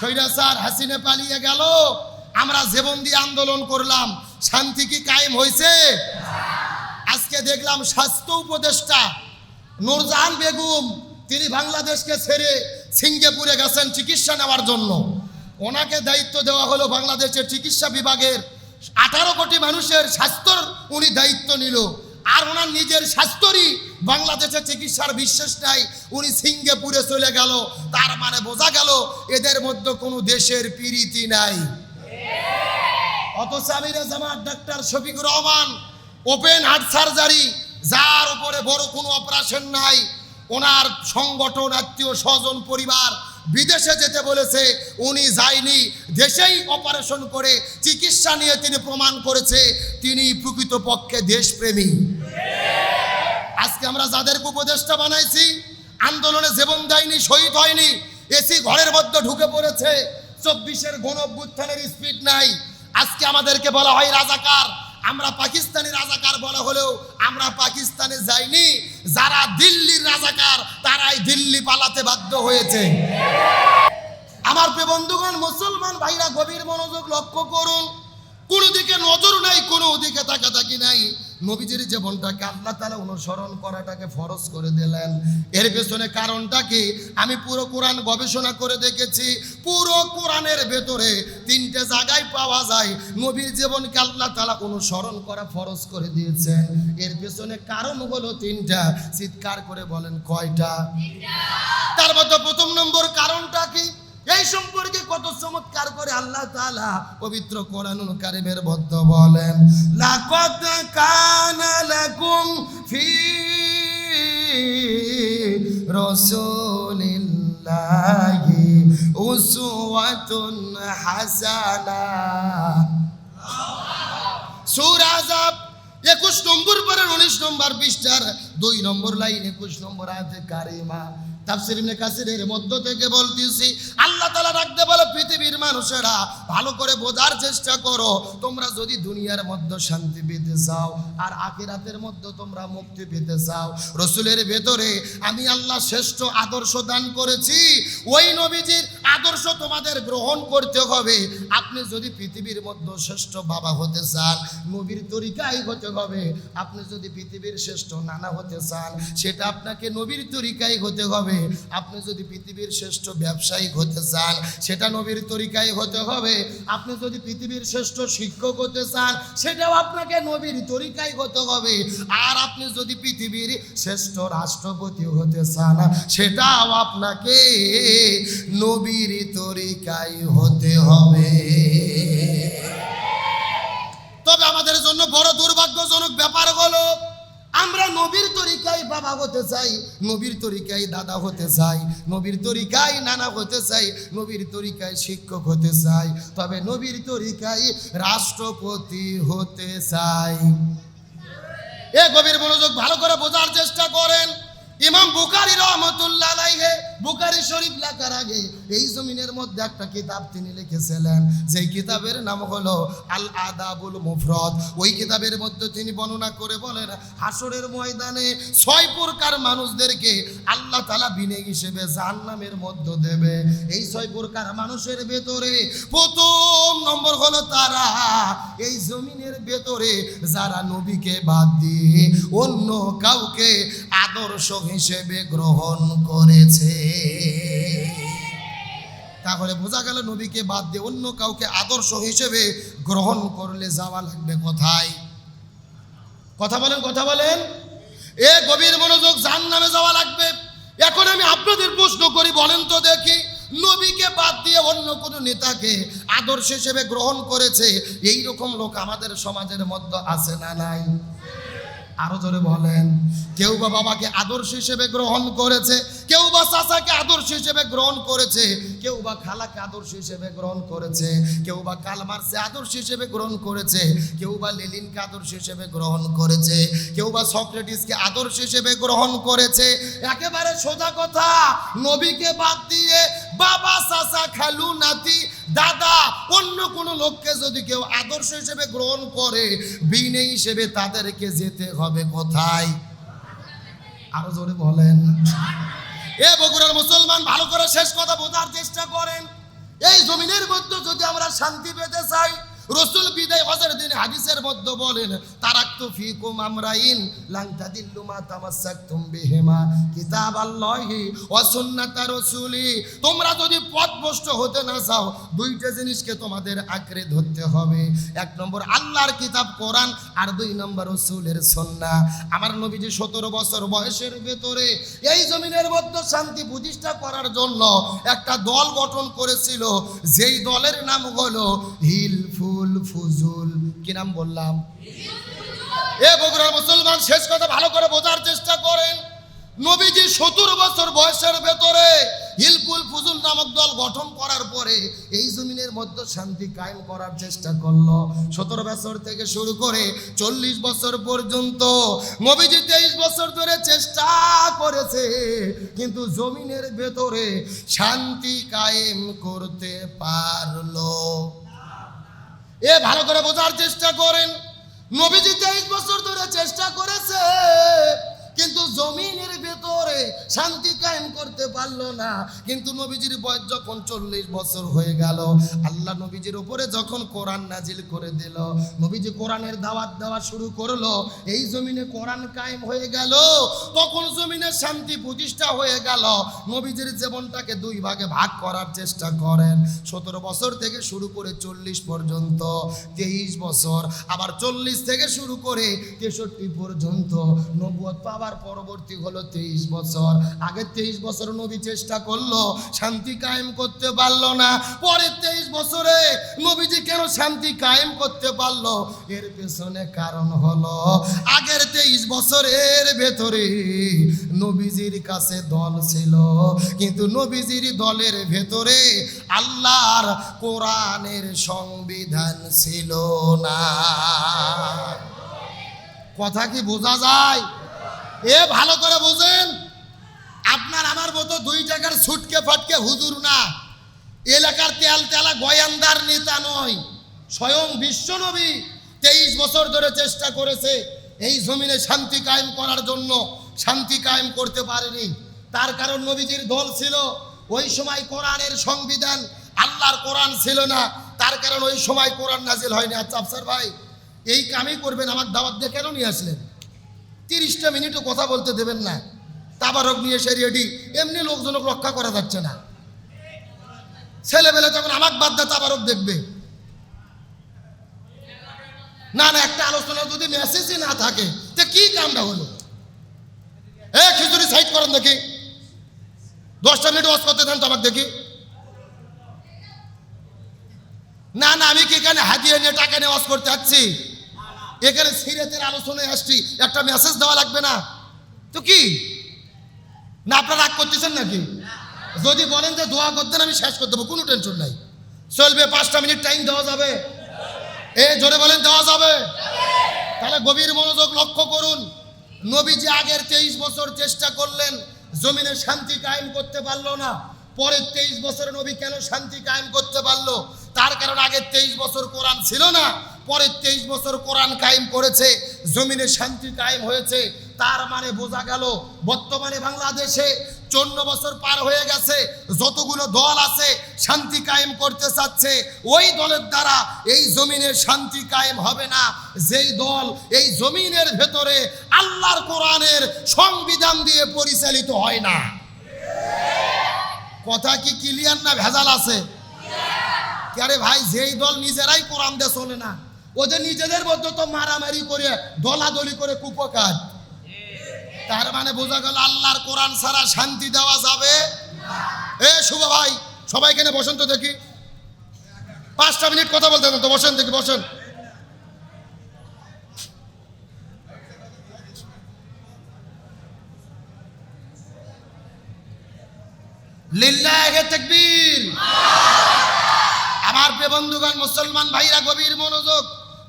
স্বৈরাচার হাসিনে পালিয়ে গেল। আমরা জীবন দিয়ে আন্দোলন করলাম। শান্তি কি কায়েম হয়েছে? আজকে দেখলাম স্বাস্থ্য উপদেষ্টা নূরজাহান বেগম, তিনি বাংলাদেশকে ছেড়ে সিঙ্গাপুরে গেছেন চিকিৎসা নেওয়ার জন্য। ওনাকে দায়িত্ব দেওয়া হলো বাংলাদেশের চিকিৎসা বিভাগের আঠারো কোটি মানুষের স্বাস্থ্যর, উনি দায়িত্ব নিল। আর ওনার নিজের স্বাস্থ্যরই বাংলাদেশের চিকিৎসার বিশ্বাস নাই। উনি সিঙ্গাপুরে চলে গেল, তার মানে বোঝা গেল এদের মধ্যে কোনো দেশের প্রীতি নাই। অথচ আমিরে Jamaat doctor Shafiqur Rahman, open heart surgery, যার উপরে বড় কোনো অপারেশন নাই। ওনার সংগঠন, আত্মীয় স্বজন, পরিবার বিদেশে যেতে বলেছে, উনি যায়নি, দেশেই অপারেশন করে, চিকিৎসা নিয়ে তিনি প্রমাণ করেছে, তিনি প্রকৃতপক্ষে দেশপ্রেমী। আজকে আমরা যাদেরকে উপদেষ্টা বানাইছি, আন্দোলনে জীবন দেয়নি, শহীদ হয়নি, এসি ঘরের মধ্যে ঢুকে পড়েছে, চব্বিশের গণ অভ্যুত্থানের স্পিড নাই। আজকে আমাদেরকে বলা হয় রাজাকার। আমরা পাকিস্তানি রাজাকার বলা হলেও আমরা পাকিস্তানে যাইনি। যারা দিল্লির রাজাকার, তারাই দিল্লি পালাতে বাধ্য হয়েছে। আমার বন্ধুগণ, মুসলমান ভাইরা গভীর মনোযোগ লক্ষ্য করুন। কোনো দিকে নজর নাই, কোনো দিকে তাকাতাকি নাই। নবীজির জীবনটাকে আল্লাহ তালা অনুসরণ করাটাকে ফরজ করে দিলেন। এর পেছনে কারণটা কি? আমি পুরো কোরআন গবেষণা করে দেখেছি, পুরো কোরআনের ভেতরে তিনটে জায়গায় পাওয়া যায়, নবীর জীবনকে আল্লাহ তালা অনুসরণ করা ফরজ করে দিয়েছেন এর পেছনে কারণ হলো তিনটা, চিৎকার করে বলেন কয়টা? তার মধ্যে প্রথম নম্বর কারণটা কি? এই সম্পর্কে কত চমৎকার করে আল্লাহ তাআলা পবিত্র কোরআনুল কারিমের মধ্যে বলেন, লাকাদ কানা লাকুম ফি রাসূলিল্লাহি উসওয়াতুন হাসানাহ সূরা আযাব একুশ নম্বর পরে উনিশ নম্বর পৃষ্ঠার দুই নম্বর লাইন একুশ নম্বর আয়াতে কারিমা। তাফসির ইবনে কাসিরের মধ্য থেকে বলতেছি, আল্লাহ তাআলা রাখতে বলে পৃথিবীর মানুষেরা, ভালো করে বোঝার চেষ্টা করো, তোমরা যদি দুনিয়ার মধ্যে শান্তি পেতে চাও, আর আখিরাতের মধ্যে তোমরা মুক্তি পেতে চাও। রসুলের ভেতরে আমি আল্লাহ শ্রেষ্ঠ আদর্শ দান করেছি, ওই নবীজির আদর্শ তোমাদের গ্রহণ করতে হবে। আপনি যদি পৃথিবীর মধ্যে শ্রেষ্ঠ বাবা হতে চান, নবীর তরিকাই হতে হবে। আপনি যদি পৃথিবীর শ্রেষ্ঠ নানা হতে চান, সেটা আপনাকে নবীর তরিকাই হতে হবে। আপনি যদি পৃথিবীর শ্রেষ্ঠ ব্যবসায়িক হতে চান, সেটা নবীর তরিকাই হতে হবে। আপনি যদি পৃথিবীর শ্রেষ্ঠ শিক্ষক হতে চান, সেটাও আপনাকে নবীর তরিকাই হতে হবে। আর আপনি যদি পৃথিবীর শ্রেষ্ঠ রাষ্ট্রপতি হতে চান, সেটাও আপনাকে নবীর তরিকাই হতে হবে। আমরা নবীর তরিকায় বাবা হতে চাই, নবীর তরিকায় দাদা হতে চাই, নবীর তরিকায় নানা হতে চাই, নবীর তরিকায় শিক্ষক হতে চাই, তবে নবীর তরিকায় রাষ্ট্রপতি হতে চাই। এ গভীর মনোযোগ ভালো করে বোঝার চেষ্টা করেন। ইমাম বুখারি রহমতুল্লাহ বুখারি শরীফ লেখার আগে এই জমিনের মধ্যে একটা কিতাব তিনি লিখেছিলেন, যেই কিতাবের নাম হলো আল আদাবুল মুফরদ। ওই কিতাবের মধ্যে তিনি বর্ণনা করে বলেন হাসরের ময়দানে ছয় প্রকার মানুষদেরকে আল্লাহ তালা বিনে হিসেবে জাহান্নামের মধ্যে দেবে। এই ছয় প্রকার মানুষের ভেতরে প্রথম নম্বর হলো তারা, এই জমিনের ভেতরে যারা নবীকে বাদ দিয়ে অন্য কাউকে আদর্শ হিসেবে গ্রহণ করেছে। তাহলে বোঝা গেল নবীকে বাদ দিয়ে অন্য কাউকে আদর্শ হিসেবে গ্রহণ করলে যাওয়া লাগবে কোথায়? কথা বলেন কথা বলেন। এ গভীর মনোযোগ জান নামে যাওয়া লাগবে। এখন আমি আপনাদের প্রশ্ন করি, বলেন তো দেখি, নবীকে বাদ দিয়ে অন্য কোনো নেতাকে আদর্শ হিসেবে গ্রহণ করেছে? এই রকম লোক আমাদের সমাজের মধ্যে আছে না নাই? আরও জোরে বলেন। কেউ বা বাবাকে আদর্শ হিসেবে গ্রহণ করেছে? কেউ বা চাচাকে আদর্শ হিসেবে গ্রহণ করেছে, কেউ বা খালাকে আদর্শ হিসেবে গ্রহণ করেছে, কেউ বা কালমার্সে আদর্শ হিসেবে গ্রহণ করেছে, কেউ বা লেলিনকে আদর্শ হিসেবে গ্রহণ করেছে, কেউ বা সক্রেটিসকে আদর্শ হিসেবে গ্রহণ করেছে। একেবারে সোজা কথা, নবীকে বাদ দিয়ে বাবা, চাচা, খালু, নাতি, দাদা, অন্য কোনো লোককে যদি কেউ আদর্শ হিসেবে গ্রহণ করে বিনে হিসেবে তাদেরকে যেতে হবে কোথায়? আরও জোরে বলেন। এ বগুড়ার মুসলমান, ভালো করে শেষ কথা বোঝার চেষ্টা করেন। এই জমিনের মধ্যে যদি আমরা শান্তি পেতে চাই, রসুল হাদিসের মধ্যে বলেন, তারাক্তু ফিকুম আমরাইন, লাং তাদিল্লু মা তামাসসাকতুম বিহিমা। কিতাব আল্লাহি ওয়া সুন্নাতা রাসূলি। তোমরা যদি পথভ্রষ্ট হতে না চাও, দুইটা জিনিসকে তোমাদের আঁকড়ে ধরতে হবে। এক নম্বর, আল্লাহর কিতাব কোরআন, আর দুই নম্বর রসুলের সুন্নাহ। আমার নবীজি সতেরো বছর বয়সের ভেতরে এই জমিনের মধ্যে শান্তি প্রতিষ্ঠা করার জন্য একটা দল গঠন করেছিল। যেই দলের নাম হলো হিলফুল ফুজুল। কি নাম বললাম? এ বগুড়ার মুসলমান, শেষ কথা ভালো করে বোঝার চেষ্টা করেন। নবীজি সত্তর বছর বয়সের ভেতরে হিলকুল ফুজুল নামক দল গঠন করার পরে এই জমিনের মধ্যে শান্তি কায়েম করার চেষ্টা করল। সতেরো বছর থেকে শুরু করে চল্লিশ বছর পর্যন্ত নবীজি তেইশ বছর ধরে চেষ্টা করেছে, কিন্তু জমিনের ভেতরে শান্তি কায়েম করতে পারল। এ ভালো করে বোঝার চেষ্টা করেন। নবীজি তেইশ বছর ধরে চেষ্টা করেছে কিন্তু ভেতরে শান্তি কায়েম করতে পারল না। কিন্তু নবীজির বয়স যখন চল্লিশ বছর হয়ে গেল, আল্লাহ নবীজির উপরে যখন কোরআন নাজিল করে দিল, নবীজি কোরআনের দাওয়াত দেওয়া শুরু করল, এই জমিনে কোরআন কায়েম হয়ে গেল, তখন জমিনে শান্তি প্রতিষ্ঠা হয়ে গেল। নবীজির জীবনটাকে দুই ভাগে ভাগ করার চেষ্টা করেন। সতেরো বছর থেকে শুরু করে চল্লিশ পর্যন্ত, তেইশ বছর, আবার চল্লিশ থেকে শুরু করে তেষট্টি পর্যন্ত। নব্বত পাবার পরবর্তী হলো তেইশ বছর। আগে তেইশ বছর নবী চেষ্টা করল, শান্তি কায়েম করতে পারল না। পরে তেইশ বছরে নবীজি কেন শান্তি কায়েম করতে পারল? এর পেছনে কারণ হলো, আগের তেইশ বছরের ভেতরে নবীজির কাছে দল ছিল। কিন্তু নবীজির দলের ভেতরে আল্লাহর কোরআনের সংবিধান ছিল না। কথা কি বোঝা যায়? এ ভালো করে বোঝেন। আপনার আমার মতো দুই টাকার ছুটকে ফাটকে হুজুর না। এলাকার তেল তেলা গয়ান্দার নেতা নয়, স্বয়ং বিশ্বনবী তেইশ বছর ধরে চেষ্টা করেছে এই জমিনে শান্তি কায়েম করার জন্য। শান্তি কায়েম করতে পারেনি। তার কারণ নবীজির দল ছিল, ওই সময় কোরআনের সংবিধান আল্লাহর কোরআন ছিল না। তার কারণ ওই সময় কোরআন নাজিল হয়নি। আচ্ছা আফসার ভাই, এই কামই করবেন, আমার দাওয়াত দিয়ে কেন নিয়ে আসলেন? তিরিশটা মিনিটও কথা বলতে দেবেন না। তাবারক নিয়ে এসে রেডি এমনি লোকজনক রক্ষা করা যাচ্ছে না। ছেলেবেলে যখন আমাকে বাদ দেয়, তাবারক দেখবে। না না, একটা আলোচনা যদি মেসেজই না থাকে, তো কি কামটা হলো? এ, খিচুড়ি সাইড করেন দেখি। দশটা মিনিট ওয়াশ করতে দেন তো আমাকে দেখি। না না, আমি কি এখানে হাতিয়ে নিয়ে, টাকা নিয়ে ওয়াশ করতে যাচ্ছি? এখানে সিরিয়াতের আলোচনায় আসছি। একটা মেসেজ দেওয়া লাগবে না। তো কি? না, আপনারা রাগ করতেছেন নাকি? যদি বলেন যে দোয়া করতেন, আমি শেষ করে দেবো, কোনো টেনশন নাই। চলবে, পাঁচটা মিনিট টাইম দেওয়া যাবে। এ, জোরে বলেন, দেওয়া যাবে? তাহলে গভীর মনোযোগ লক্ষ্য করুন। নবীজি আগের তেইশ বছর চেষ্টা করলেন, জমিনে শান্তি কায়েম করতে পারল না। পরের তেইশ বছরে নবী কেন শান্তি কায়েম করতে পারল? তার কারণ আগের তেইশ বছর কোরআন ছিল না। পরের তেইশ বছর কোরআন কায়েম করেছে, জমিনে শান্তি কায়েম হয়েছে। তার মানে বোঝা গেল, বর্তমানে বাংলাদেশে চন্ন বছর পার হয়ে গেছে, যতগুলো দল আছে শান্তি কায়েম করতে চাচ্ছে, ওই দলের দ্বারা এই জমিনের শান্তি কায়েম হবে না। যেই দল এই জমিনের ভেতরে আল্লাহর কোরআনের সংবিধান দিয়ে পরিচালিত হয় না। কথা কি ক্লিয়ার না ভেজাল আছে? আরে ভাই, যেই দল নিজেরাই কোরআন দিয়ে চলে না, ওদের নিজেদের মধ্যে তো মারামারি করে, দলাদলি করে কুপকার। তার মানে বোঝা গেল আল্লাহর কোরআন ছাড়া শান্তি দেওয়া যাবে এ, শুভ ভাই, সবাই এখানে বসেন তো দেখি। পাঁচটা মিনিট কথা বলতে তো, বসেন দেখি, বসেন। আমার বন্ধুগণ, মুসলমান ভাইরা, গভীর মনোযোগ।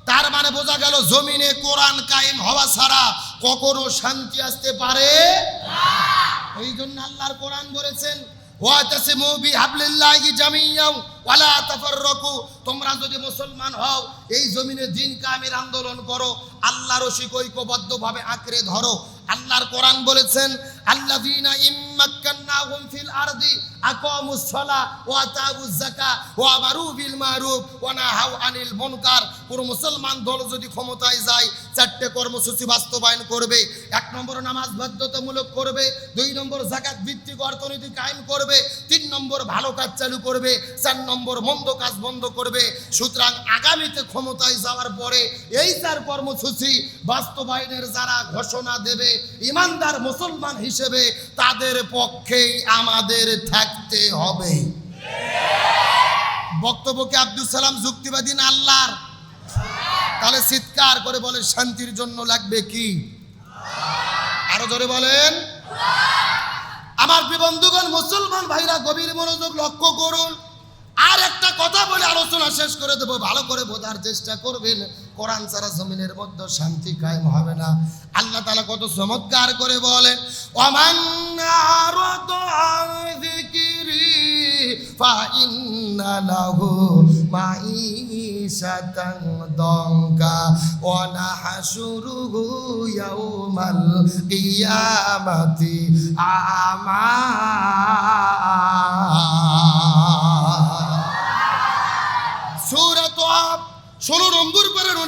তার মানে বোঝা গেল জমিনে কোরআন কায়েম হওয়া ছাড়া কখনো শান্তি আসতে পারে এই জন্য আল্লাহর কোরআন বলেছেন ওয়াতাসিমু বিহাবলিল্লাহি জামিয়াও ওয়ালা তাফাররাকু, তোমরা যদি মুসলমান হও, এই জমিনে দিন কায়েমের আন্দোলন করো আল্লাহর ঐক্যবদ্ধভাবে আঁকড়ে ধরো। আল্লাহর কোরআন বলেছেন, আল্লাযীনা ইম্মাক্কান্নাহুম ফিল আরদি ওয়া ওয়া আমারু বিল মারুফ ওয়া নাহাউ আনিল মুনকার। কোন মুসলমান দল যদি ক্ষমতায় যায়, চারটে কর্মসূচি বাস্তবায়ন করবে, এক নম্বর নামাজ বাধ্যতামূলক করবে, দুই নম্বর জাকাত ভিত্তিক অর্থনীতি কায়েম করবে, তিন নম্বর ভালো কাজ চালু করবে, চার নম্বর মন্দ কাজ বন্ধ করবে। সুতরাং আগামীতে ক্ষমতায় যাওয়ার পরে এই চার কর্মসূচি বাস্তবায়নের যারা ঘোষণা দেবে, ইমানদার মুসলমান হিসেবে তাদের পক্ষেই আমাদের থাকতে হবে। বক্তব্যকে আব্দুল সালাম যুক্তিবাদী না আল্লাহর? তাহলে চিৎকার করে বলে, শান্তির জন্য লাগবে কি? আরও জোরে বলেন। আমার বন্ধুগণ, মুসলমান ভাইরা গভীর মনোযোগ লক্ষ্য করুন। আর একটা কথা বলে আলোচনা শেষ করে দেবো। ভালো করে বোঝার চেষ্টা করবেন। কোরআন ছাড়া জমিনের মধ্যে শান্তি কায়েম হবে না। আল্লাহ তালা কত চমৎকার করে বলেন অমান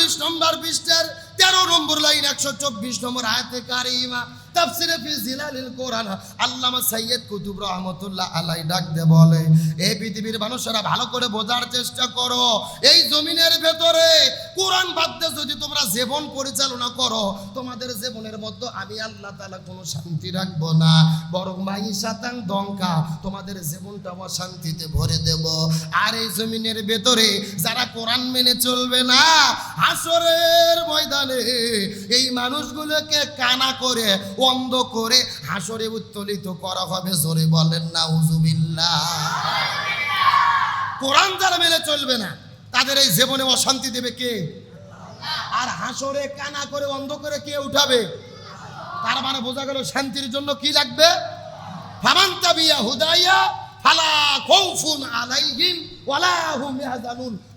উনিশ নম্বর পৃষ্ঠের তেরো নম্বর লাইন একশো চব্বিশ নম্বর আয়াতে কারিমা। তাফসিরে ফি জিলালিল কোরআন আল্লামা কুতুব আলাই বলে এই পৃথিবীর মানুষেরা ভালো করে বোঝার চেষ্টা করো। এই জমিনের ভেতরে কোরআন যদি তোমরা জীবন পরিচালনা করো, তোমাদের জীবনের মধ্যে আমি আল্লাহ তাআলা কোনো শান্তি রাখব না। বরং মাই দঙ্কা তোমাদের জীবনটা অশান্তিতে ভরে দেব। আর এই জমিনের ভেতরে যারা কোরআন মেনে চলবে না, হাসরের ময়দানে এই মানুষগুলোকে কানা করে অন্ধ করে হাসরে উত্তোলিত করা হবে। জোরে বলেন না উজুবিল্লাহ কোরআন যারা মেলে চলবে না, তাদের এই জীবনে অশান্তি দেবে কে? আর হাসরে কানা করে অন্ধ করে কে উঠাবে? তার মানে বোঝা গেল শান্তির জন্য কি লাগবে? হুদাইয়া আলাইহিম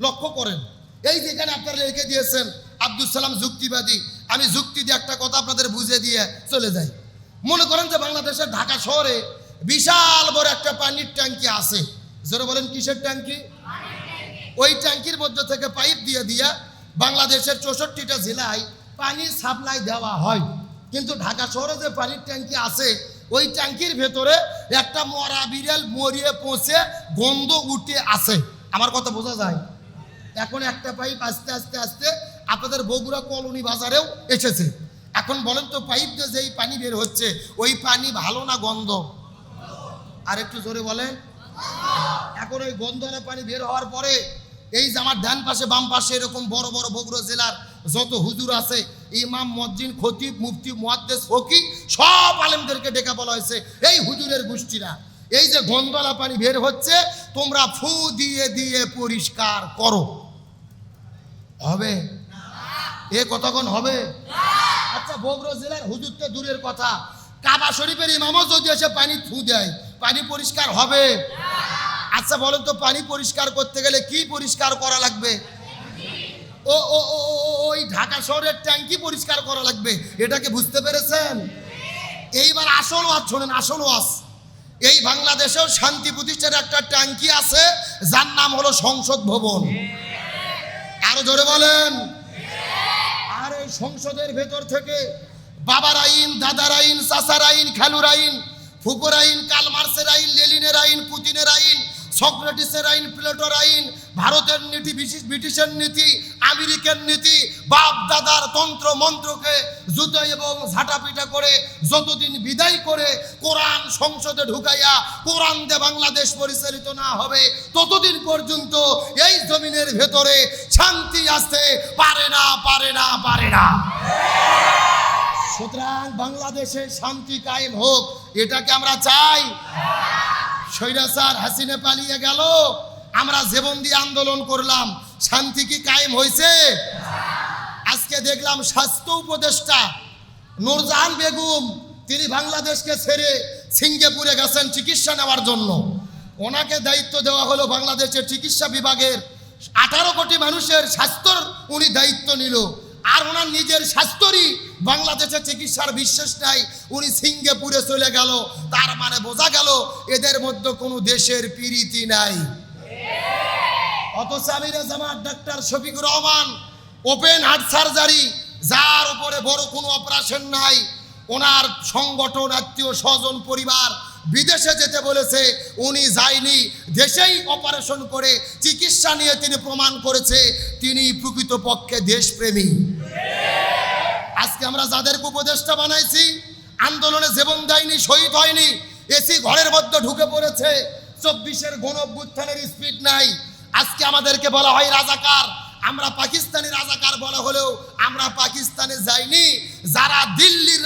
লক্ষ্য করেন, এই যেখানে আপনারা রেখে দিয়েছেন আব্দুল সালাম যুক্তিবাদী আমি যুক্তি দিয়ে একটা কথা আপনাদের বুঝে দিয়ে চলে যাই। মনে করেন যে বাংলাদেশের ঢাকা শহরে বিশাল বড় একটা পানির ট্যাঙ্কি আছে। জোরে বলেন, কিসের ট্যাঙ্কি? ওই ট্যাঙ্কির মধ্যে থেকে পাইপ দিয়ে দিয়া বাংলাদেশের চৌষট্টিটা জেলায় পানি সাপ্লাই দেওয়া হয়। কিন্তু ঢাকা শহরে যে পানির ট্যাঙ্কি আছে, ওই ট্যাঙ্কির ভেতরে একটা মরা বিড়াল মরিয়ে পৌঁছে গন্ধ উঠে আছে। আমার কথা বোঝা যায়? এখন একটা পাইপ আস্তে আস্তে আস্তে আপনাদের বগুড়া কলোনি বাজারেও এসেছে। এখন বলেন তো, পাইপ দিয়ে যেই পানি বের হচ্ছে, ওই পানি ভালো না গন্ধ? আর একটু জোরে বলেন। এখন ওই গন্ধনা পানি বের হওয়ার পরে, এই যে আমার ডান পাশে, বাম পাশে এরকম বড় বড় বগুড়া জেলার যত হুজুর আছে, ইমাম, মসজিদ, খতিব, মুফতি, মুহাদ্দেস, ফকি, সব আলেমদেরকে ডেকে বলা হয়েছে, এই হুজুরের গোষ্ঠীরা, এই যে গন্ধলা পানি বের হচ্ছে, তোমরা ফু দিয়ে দিয়ে পরিষ্কার করো। হবে? এ কতক্ষণ হবে? আচ্ছা বগুড়া জেলার হুজুর তো দূরের কথা। কাবা শরীফের ইমামও যদি এসে পানি ফু দেয়, পানি পরিষ্কার হবে? আচ্ছা বলেন তো পানি পরিষ্কার করতে গেলে কি পরিষ্কার করা লাগবে? ও ও ও ওই ঢাকা শহরের ট্যাঙ্কি পরিষ্কার করা লাগবে এটাকে বুঝতে পেরেছেন? এইবার আসল ওয়াজ শোনেন, আসল ওয়াজ। এই বাংলাদেশেও শান্তি প্রতিষ্ঠার একটা ট্যাঙ্কি আছে, যার নাম হলো সংসদ ভবন। আরও জোরে বলেন। সংসদের ভেতর থেকে বাবার আইন, দাদার আইন, চাচার আইন, খালুর আইন, ফুকুর আইন, কালমার্সের আইন, লেলিনের আইন, পুতিনের আইন সক্রেটিসের আইন, প্লেটোর আইন, ভারতের নীতি ব্রিটিশের নীতি, আমেরিকার নীতি, বাপ দাদার তন্ত্র, মন্ত্রকে জুতো এবং ঝাঁটাপিটা করে যতদিন বিদায় করে কোরআন সংসদে ঢুকাইয়া কোরআন দে বাংলাদেশ পরিচালিত না হবে, ততদিন পর্যন্ত এই জমিনের ভেতরে শান্তি আসতে পারে না পারে না পারে না। সুতরাং বাংলাদেশে শান্তি কায়েম হোক, এটাকে আমরা চাই। স্বৈরাচার হাসিনে পালিয়ে গেল। আমরা জীবন দিয়ে আন্দোলন করলাম। শান্তি কি কায়েম হয়েছে? আজকে দেখলাম স্বাস্থ্য উপদেষ্টা নূরজাহান বেগম, তিনি বাংলাদেশকে ছেড়ে সিঙ্গাপুরে গেছেন চিকিৎসা নেওয়ার জন্য। ওনাকে দায়িত্ব দেওয়া হলো বাংলাদেশের চিকিৎসা বিভাগের আঠারো কোটি মানুষের স্বাস্থ্যর, উনি দায়িত্ব নিল। আর ওনার নিজের স্বাস্থ্যরই বাংলাদেশে চিকিৎসার বিশ্বাস নাই। উনি সিঙ্গাপুরে চলে গেল, তার মানে বোঝা গেল এদের মধ্যে কোনো দেশের পিরিতি নাই। অথচ আমিরা Jamaat doctor Shafiqur Rahman, open heart surgery, যার উপরে বড় কোনো অপারেশন নাই। ওনার সংগঠন, আত্মীয় স্বজন, পরিবার বিদেশে যেতে বলেছে, উনি যায়নি। দেশেই অপারেশন করে, চিকিৎসা নিয়ে তিনি প্রমাণ করেছে, তিনি প্রকৃতপক্ষে দেশপ্রেমী। আজকে আমরা যাদেরকে উপদেষ্টা বানাইছি, আন্দোলনে জীবন দেয়নি, শহীদ হয়নি, এসি ঘরের মধ্যে ঢুকে পড়েছে, চব্বিশের গণ অভ্যুত্থানের স্পিড নাই। আজকে আমাদেরকে বলা হয় রাজাকার, আমরা পাকিস্তানি রাজাকার বলা হলেও আমরা পাকিস্তানে যাইনি, যারা দিল্লির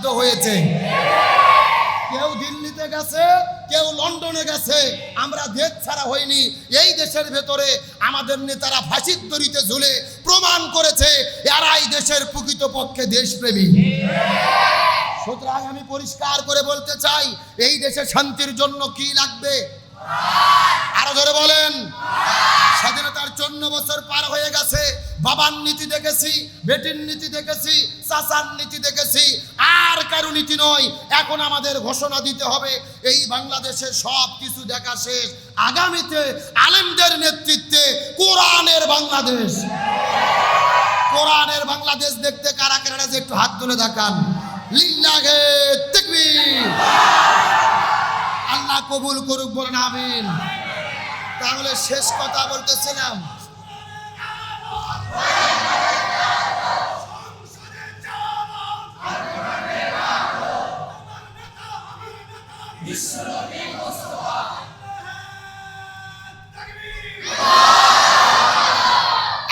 বাধ্য হয়েছে। কেউ দিল্লিতে গেছে, কেউ লন্ডনে গেছে। আমরা দেশ ছাড়া হইনি। এই দেশের ভেতরে আমাদের নেতারা ফাঁসির দড়িতে ঝুলে প্রমাণ করেছে, এরাই দেশের প্রকৃতপক্ষে দেশপ্রেমী। সুতরাং আমি পরিষ্কার করে বলতে চাই, এই দেশে শান্তির জন্য কি লাগবে? আরও ধরে বলেন। স্বাধীনতার চন্ন বছর পার হয়ে গেছে, বাবার নীতি দেখেছি, বেটির নীতি দেখেছি, চাচার নীতি দেখেছি। আর কারও নীতি নয়, এখন আমাদের ঘোষণা দিতে হবে, এই বাংলাদেশের সব কিছু দেখা শেষ। আগামীতে আলেমদের নেতৃত্বে কোরআনের বাংলাদেশ। কোরআনের বাংলাদেশ দেখতে কারা কারা একটু হাত তুলে দেখান। তাকবীর। আল্লাহ কবুল করুক বলেন আমিন। তাহলে শেষ কথা বলতেছিলাম।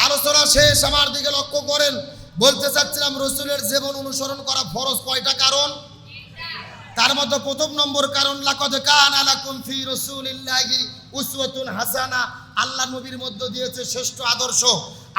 আলোচনা শেষ, আমার দিকে লক্ষ্য করেন। বলতে চাচ্ছিলাম, রসুলের জীবন অনুসরণ করা ফরজ কয়টা কারণ? তার মধ্যে প্রথম নম্বর কারণ, লাকদ কান আলাকুম ফি রাসূলিল্লাহি উসওয়াতুন হাসানা। আল্লাহ নবীর মধ্য দিয়েছে শ্রেষ্ঠ আদর্শ।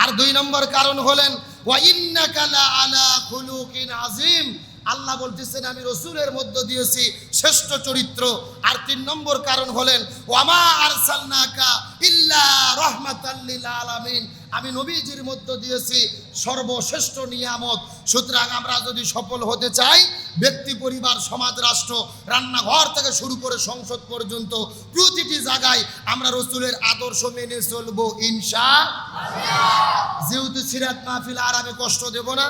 আর দুই নম্বর কারণ হলেন, ওয়া ইন্নাকা লা আলা খুলুকিন আযীম। আল্লাহ বলতেছেন আমি রসুলের মধ্য দিয়েছি শ্রেষ্ঠ চরিত্র। আর তিন নম্বর কারণ হলেন, ওয়ামা আরসালনাকা ইল্লা রাহমাতাল লিল আলামিন। আমি নবীজির মধ্য দিয়েছি সর্বশ্রেষ্ঠ নিয়ামত। সুতরাং আমরা যদি সফল হতে চাই, ব্যক্তি, পরিবার, সমাজ, রাষ্ট্র, রান্নাঘর থেকে শুরু করে সংসদ পর্যন্ত, প্রতিটি জায়গায় আমরা রসুলের আদর্শ মেনে চলবো, ইনশা যেহেতু সিরাত মাহফিল আর আমি কষ্ট দেব না,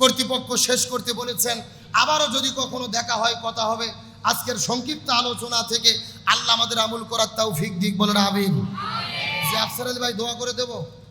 কর্তৃপক্ষ শেষ করতে বলেছেন আবারও যদি কখনো দেখা হয়, কথা হবে। আজকের সংক্ষিপ্ত আলোচনা থেকে আল্লাহ আমাদের আমল করার তাও ফিক দিক বলেন রাবিন যে আফসার আলী ভাই, দোয়া করে দেবো?